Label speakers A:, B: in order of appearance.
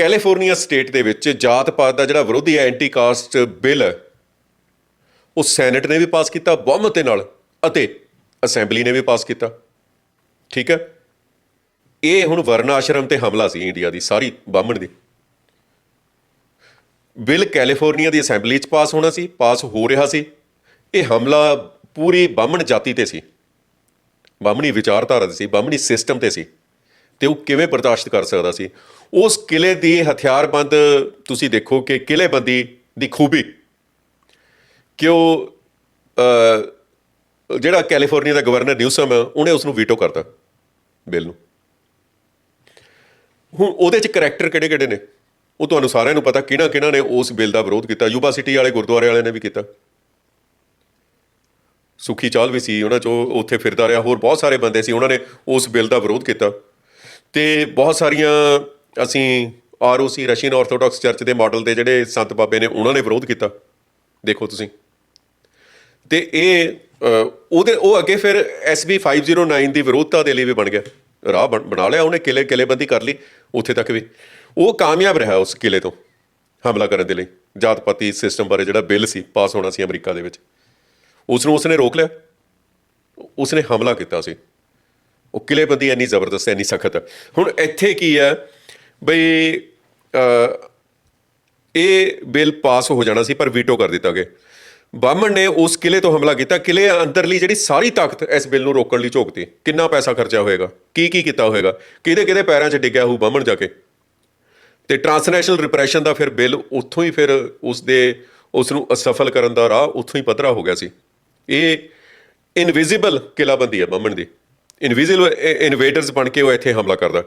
A: California state ਦੇ ਵਿੱਚ ਜਾਤ ਪਾਤ ਦਾ ਜਿਹੜਾ ਵਿਰੋਧੀ ਐਂਟੀ ਕਾਸਟ ਬਿੱਲ ਹੈ ਉਹ ਸੈਨੇਟ ਨੇ ਵੀ ਪਾਸ ਕੀਤਾ ਬਹੁਮਤ ਦੇ ਨਾਲ ਅਤੇ ਅਸੈਂਬਲੀ ਨੇ ਵੀ ਪਾਸ ਕੀਤਾ। ਠੀਕ ਹੈ? ਇਹ ਹੁਣ ਵਰਨ ਆਸ਼ਰਮ ਤੇ ਹਮਲਾ ਸੀ ਇੰਡੀਆ ਦੀ, ਸਾਰੀ ਬਾਹਮਣ ਦੀ। ਬਿੱਲ ਕੈਲੀਫੋਰਨੀਆ ਦੀ ਅਸੈਂਬਲੀ 'ਚ ਪਾਸ ਹੋਣਾ ਸੀ, ਪਾਸ ਹੋ ਰਿਹਾ ਸੀ। ਇਹ ਹਮਲਾ ਪੂਰੀ ਬਾਹਮਣ ਜਾਤੀ ਤੇ ਸੀ। ਬਾਹਮਣੀ ਵਿਚਾਰਧਾਰਾ ਤੇ ਸੀ ਬਾਹਮਣੀ ਸਿਸਟਮ ਤੇ ਸੀ। ਤੇ ਉਹ ਕਿਵੇਂ ਬਰਦਾਸ਼ਤ ਕਰ ਸਕਦਾ ਸੀ? ਉਸ ਕਿਲੇ ਦੀ ਹਥਿਆਰਬੰਦ ਤੁਸੀਂ ਦੇਖੋ ਕਿ ਕਿਲੇਬੰਦੀ ਦੀ ਖੂਬੀ। ਕਿ ਉਹ ਜਿਹੜਾ ਕੈਲੀਫੋਰਨੀਆ ਦਾ ਗਵਰਨਰ ਨਿਊਸਮ ਹੈ ਉਹਨੇ ਉਸ ਨੂੰ ਵੀਟੋ ਕਰਤਾ, ਬਿੱਲ ਨੂੰ। ਹੁਣ ਉਹਦੇ ਚ ਕਰੈਕਟਰ ਕਿਹੜੇ ਕਿਹੜੇ ਨੇ? ਉਹ ਤੁਹਾਨੂੰ ਸਾਰਿਆਂ ਨੂੰ ਪਤਾ ਕਿਹਨਾਂ ਕਿਹਨਾਂ ਨੇ ਉਸ ਬਿੱਲ ਦਾ ਵਿਰੋਧ ਕੀਤਾ। ਯੂਬਾ ਸਿਟੀ ਵਾਲੇ, ਗੁਰਦੁਆਰੇ ਵਾਲਿਆਂ ਨੇ ਵੀ ਕੀਤਾ। ਸੁਖੀ ਚਾਲ ਵੀ ਸੀ ਉਹਨਾਂ ਚੋਂ ਉੱਥੇ ਫਿਰਦਾ ਰਿਹਾ। ਹੋਰ ਬਹੁਤ ਸਾਰੇ ਬੰਦੇ ਸੀ, ਉਹਨਾਂ ਨੇ ਉਸ ਬਿੱਲ ਦਾ ਵਿਰੋਧ ਕੀਤਾ। ਤੇ ਬਹੁਤ ਸਾਰੀਆਂ ਅਸੀਂ ਆਰਓਸੀ ਰਸ਼ੀਅਨ ਆਰਥੋਡਾਕਸ ਚਰਚ ਦੇ ਮਾਡਲ ਦੇ ਜਿਹੜੇ ਸੰਤ ਬਾਬੇ ਨੇ, ਉਹਨਾਂ ਨੇ ਵਿਰੋਧ ਕੀਤਾ। ਦੇਖੋ ਤੁਸੀਂ। ਤੇ ਇਹ ਉਹਦੇ, ਉਹ ਅੱਗੇ ਫਿਰ SB 509 ਦੀ ਵਿਰੋਧਤਾ ਦੇ ਲਈ ਵੀ ਬਣ ਗਿਆ। ਰਾਹ ਬਣ- ਬਣਾ ਲਿਆ ਉਹਨੇ, ਕਿਲੇ, ਕਿਲੇਬੰਦੀ ਕਰ ਲਈ, ਉੱਥੇ ਤੱਕ ਵੀ। ਉਹ ਕਾਮਯਾਬ ਰਿਹਾ ਉਸ ਕਿਲੇ ਤੋਂ, ਹਮਲਾ ਕਰਨ ਦੇ ਲਈ। ਜਾਤ ਪਾਤੀ ਸਿਸਟਮ ਬਾਰੇ ਜਿਹੜਾ ਬਿੱਲ ਸੀ, ਪਾਸ ਹੋਣਾ ਸੀ ਅਮਰੀਕਾ ਦੇ ਵਿੱਚ। ਉਸ ਨੂੰ ਉਸਨੇ ਰੋਕ ਲਿਆ। ਉਸਨੇ ਹਮਲਾ ਕੀਤਾ ਸੀ। ਉਹ ਕਿਲੇਬੰਦੀ ਇੰਨੀ ਜ਼ਬਰਦਸਤ ਇੰਨੀ ਸਖਤ ਹੁਣ ਇੱਥੇ ਕੀ ਹੈ? ਬਈ ਇਹ ਬਿੱਲ ਪਾਸ ਹੋ ਜਾਣਾ ਸੀ, ਪਰ ਵੀਟੋ ਕਰ ਦਿੱਤਾ ਗਿਆ ਬਾਹਮਣ ਨੇ ਉਸ ਕਿਲੇ ਤੋਂ ਹਮਲਾ ਕੀਤਾ। ਕਿਲੇ ਅੰਦਰਲੀ ਜਿਹੜੀ ਸਾਰੀ ਤਾਕਤ ਇਸ ਬਿੱਲ ਨੂੰ ਰੋਕਣ ਲਈ ਝੋਕਤੀ। ਕਿੰਨਾ ਪੈਸਾ ਖਰਚਿਆ ਹੋਏਗਾ? ਕੀ ਕੀ ਕੀਤਾ ਹੋਏਗਾ? ਕਿਹਦੇ ਕਿਹਦੇ ਪੈਰਾਂ 'ਚ ਡਿੱਗਿਆ ਹੋਊ ਬਾਹਮਣ ਜਾ ਕੇ? ਤੇ ਟ੍ਰਾਂਸਨੈਸ਼ਨਲ ਰਿਪਰੈਸ਼ਨ ਦਾ ਫਿਰ ਬਿੱਲ ਉੱਥੋਂ ਹੀ ਫਿਰ ਉਸ ਦੇ, ਉਸ ਨੂੰ ਅਸਫਲ ਕਰਨ ਦਾ ਰਾਹ ਉੱਥੋਂ ਹੀ ਪੱਧਰਾ ਹੋ ਗਿਆ ਸੀ। ਇਹ ਇਨਵਿਜ਼ੀਬਲ ਕਿਲਾਬੰਦੀ ਹੈ ਬਾਹਮਣ ਦੀ। ਇਨਵਿਜ਼ੀਬਲ ਇਨਵੇਡਰਸ eh, ਬਣ ਕੇ ਉਹ ਇੱਥੇ ਹਮਲਾ ਕਰਦਾ।